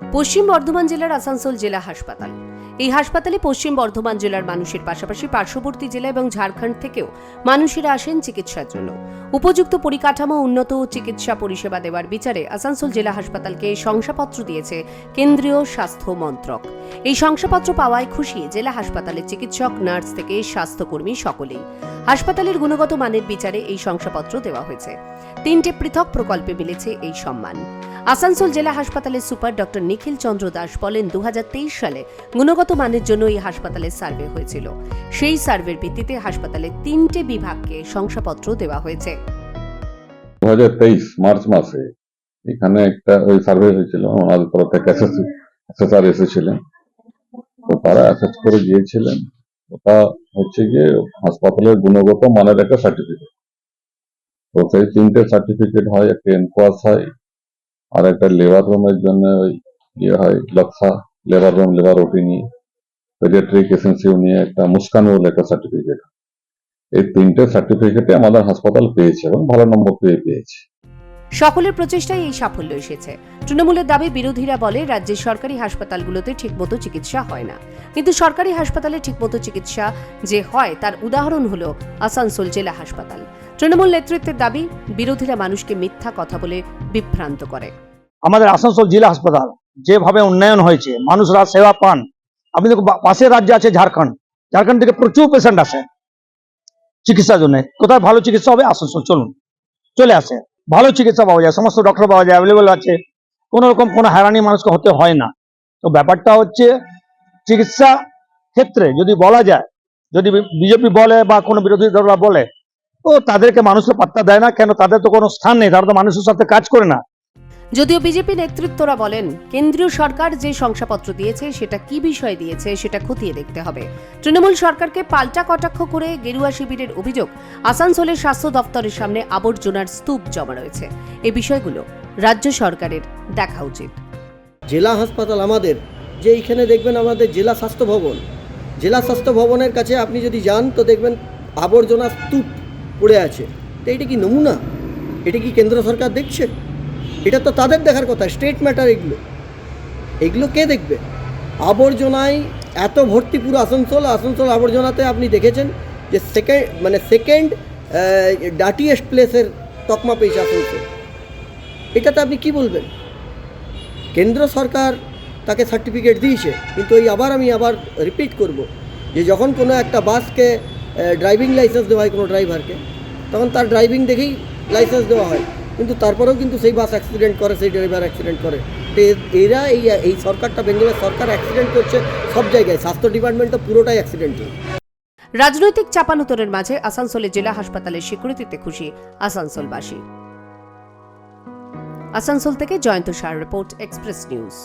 পশ্চিম বর্ধমান জেলার আসানসোল জেলা হাসপাতাল। এই হাসপাতালে পশ্চিম বর্ধমান জেলার মানুষের পাশাপাশি পার্শ্ববর্তী জেলা এবং ঝাড়খণ্ড থেকেও মানুষেরা আসেন চিকিৎসার জন্য। উপযুক্ত পরিকাঠামো, উন্নত চিকিৎসা পরিষেবা দেওয়ার বিচারে আসানসোল জেলা হাসপাতালকে শংসাপত্র দিয়েছে কেন্দ্রীয় স্বাস্থ্য মন্ত্রক। এই শংসাপত্র পাওয়ায় খুশি জেলা হাসপাতালের চিকিৎসক, নার্স থেকে স্বাস্থ্যকর্মী সকলেই। হাসপাতালের গুণগত মানের বিচারে এই শংসাপত্র দেওয়া হয়েছে। তিনটে পৃথক প্রকল্পে মিলেছে এই সম্মান। আসানসোল জেলা হাসপাতালের সুপার ডক্টর নিখিল চন্দ্র দাস বলেন দু হাজার তেইশ সালে গুণগত মানের জন্য এই হাসপাতালের সার্ভে হয়েছিল। সেই সার্ভের ভিত্তিতে হাসপাতালের তিনটে বিভাগকে শংসাপত্র দেওয়া হয়েছে। দু হাজার তেইশ মার্চ মাসে এখানে একটা ওই সার্ভে হয়েছিল এসেছিলেন। তো তারা অ্যাসেস করে গিয়েছিলেন। ওটা হচ্ছে গিয়ে হাসপাতালের গুণগত মানের একটা সার্টিফিকেট তো সেই তিনটে সার্টিফিকেট হয়, একটা হয়, আর একটা লেবার রুমের জন্য ওই ইয়ে হয় লক্ষা লেবার রুম লেবার ওটি নিয়ে পেডিয়াট্রিক এসেন্সিও নিয়ে একটা মুস্কান বলে একটা সার্টিফিকেট এই তিনটে সার্টিফিকেটে আমাদের হাসপাতাল পেয়েছে এবং ভালো নম্বর পেয়ে পেয়েছে। সকলের প্রচেষ্টায় এই সাফল্য এসেছে। তৃণমূলের দাবি বিরোধীরা বলে রাজ্যের সরকারি হাসপাতালগুলোতে ঠিকমতো চিকিৎসা হয় না। কিন্তু সরকারি হাসপাতালে ঠিকমতো চিকিৎসা যে হয় তার উদাহরণ হল আসানসোল জেলা হাসপাতাল। তৃণমূল নেতৃত্বের দাবি বিরোধীরা মানুষকে মিথ্যা কথা বলে বিভ্রান্ত করে। আমাদের আসানসোল জেলা হাসপাতাল যেভাবে উন্নয়ন হয়েছে, মানুষরা সেবা পান। আপনি দেখুন পাশের রাজ্যে আছে ঝাড়খণ্ড। ঝাড়খণ্ড থেকে প্রচুর পেশেন্ট আসে চিকিৎসার জন্য। কোথায় ভালো চিকিৎসা হবে? আসানসোল, চলুন। চলে আসে। ভালো চিকিৎসা পাওয়া যায়, সমস্ত ডক্টর পাওয়া যায় অ্যাভেলেবল আছে। কোনো রকম কোনো হয়রানি মানুষকে হতে হয় না। তো ব্যাপারটা হচ্ছে, চিকিৎসা ক্ষেত্রে যদি বলা যায়, যদি বিজেপি বলে বা কোনো বিরোধী দলরা বলে তো তাদেরকে মানুষের পাত্তা দেয় না, কেন তাদের তো কোনো স্থান নেই, তারা তো মানুষের সাথে কাজ করে না। যদিও বিজেপি নেতৃত্বরা বলেন, কেন্দ্রীয় সরকার যে শংসাপত্র দিয়েছে, সেটা কি বিষয়ে দিয়েছে, সেটা খতিয়ে দেখতে হবে। তৃণমূল সরকারকে পাল্টা কটাক্ষ করে গেরুয়া শিবিরের অভিযোগ, আসানসোলের স্বাস্থ্য দপ্তরের সামনে আবর্জনার স্তূপ জমা রয়েছে। এ বিষয়গুলো রাজ্য সরকারের দেখা উচিত। জেলা হাসপাতাল আমাদের, যে এইখানে দেখবেন আমাদের জেলা স্বাস্থ্য ভবন। জেলা স্বাস্থ্য ভবনের কাছে আপনি যদি যান, তো দেখবেন আবর্জনা স্তূপ পড়ে আছে। তো এটা কি নমুনা? এটা কি কেন্দ্র সরকার দেখছে? এটা তো তাদের দেখার কথা, স্টেট ম্যাটার এগুলো। এগুলো কে দেখবে? আবর্জনায় এত ভর্তি পুরো আসানসোল আসানসোল আবর্জনাতে আপনি দেখেছেন যে সেকেন্ড মানে সেকেন্ড ডাটিয়েস্ট প্লেসের তকমা পেয়েছে আসানসোল। এটাতে আপনি কি বলবেন? কেন্দ্র সরকার তাকে সার্টিফিকেট দিয়েছে, কিন্তু এই আবার আমি আবার রিপিট করব যে যখন কোনো একটা বাসকে ড্রাইভিং লাইসেন্স দেওয়া হয় কোনো ড্রাইভারকে তখন তার ড্রাইভিং দেখেই লাইসেন্স দেওয়া হয়। কিন্তু তারপরেও কিন্তু সেই বাস অ্যাক্সিডেন্ট করে, সেই ড্রাইভার অ্যাক্সিডেন্ট করে। তো এরা এই এই সরকারটা, বেঙ্গলের সরকার অ্যাক্সিডেন্ট করছে সব জায়গায়। স্বাস্থ্য ডিপার্টমেন্ট তো পুরোটাই অ্যাক্সিডেন্ট রাজনৈতিক চাপানোতরের মাঝে আসানসোলে জেলা হাসপাতালের স্বীকৃতিতে খুশি আসানসোলবাসী। আসানসোল থেকে Jayanta Shah report, Express News.